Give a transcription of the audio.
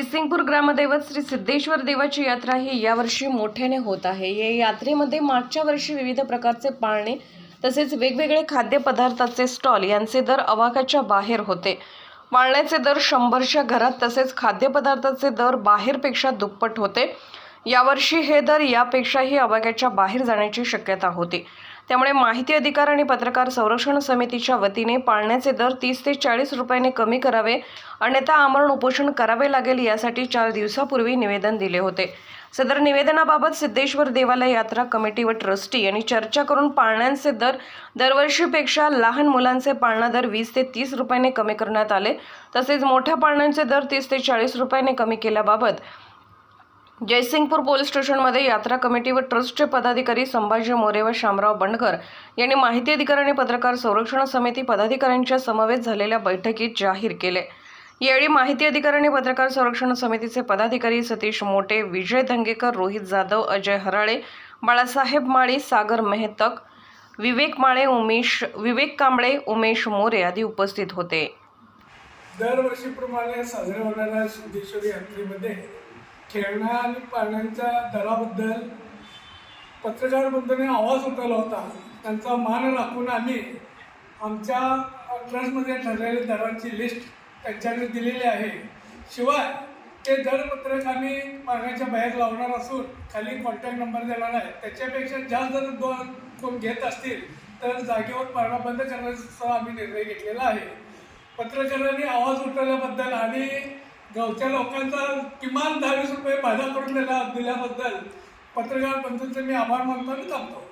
जयसिंगपूर ग्रामदैवत श्री सिद्धेश्वर देवाची यात्रा ही यावर्षी मोठ्याने होत आहे. या यात्रेमध्ये मागच्या वर्षी विविध प्रकारचे पाळणे तसेच वेगवेगळे खाद्यपदार्थाचे स्टॉल यांचे दर अवाकाच्या बाहेर होते. पाळण्याचे दर शंभरच्या घरात तसेच खाद्यपदार्थाचे दर बाहेरपेक्षा दुप्पट होते. यावर्षी हे दर यापेक्षाही अवाक्याच्या बाहेर जाण्याची शक्यता होती. त्यामुळे माहिती अधिकार आणि पत्रकार संरक्षण समितीच्या वतीने पाळण्याचे दर तीस ते चाळीस रुपयाने कमी करावे अन्यथा आमरण उपोषण करावे लागेल यासाठी चार दिवसापूर्वी निवेदन दिले होते. सदर निवेदनाबाबत सिद्धेश्वर देवालय यात्रा कमिटी व ट्रस्टी यांनी चर्चा करून पाळण्यांचे दर दरवर्षीपेक्षा लहान मुलांचे पाळणा दर वीस ते तीस रुपयाने कमी करण्यात आले. तसेच मोठ्या पाळण्यांचे दर तीस ते चाळीस रुपयाने कमी केल्याबाबत जयसिंगपूर पोलीस स्टेशनमध्ये यात्रा कमिटी व ट्रस्टचे पदाधिकारी संभाजी मोरे व शामराव बंडकर यांनी माहिती अधिकार आणि पत्रकार संरक्षण समिती पदाधिकाऱ्यांच्या समवेत झालेल्या बैठकीत जाहीर केले. यावेळी माहिती अधिकार आणि पत्रकार संरक्षण समितीचे पदाधिकारी सतीश मोटे विजय धंगेकर रोहित जाधव अजय हराळे बाळासाहेब माळी सागर मेहतक विवेक माळे उमेश विवेक कांबळे उमेश मोरे आदी उपस्थित होते. दरवर्षीप्रमाणे साजऱ्या होणाऱ्या सिद्धेश्वर यात्रेमध्ये खेळण्या आणि पाळण्यांच्या दराबद्दल पत्रकार बंधूंनी आवाज उठवला होता. त्यांचा मान राखून आम्ही आमच्या ट्रस्टमध्ये ठरलेल्या दरांची लिस्ट त्यांच्याकडे दिलेली आहे. शिवाय ते दरपत्रक आम्ही पाळण्याच्या बाहेर लावणार असून खाली कॉन्टॅक्ट नंबर देणार आहे. त्याच्यापेक्षा जास्त जर दोन कोण घेत असतील तर जागेवर पाळणा बंद करण्याचा आम्ही निर्णय घेतलेला आहे. पत्रकारांनी आवाज उठवल्याबद्दल आणि गावच्या लोकांचा किमान दहावीस रुपये फायदा करून दिला दिल्याबद्दल पत्रकार बंधूंचे मी आभार मानतो आणि थांबतो.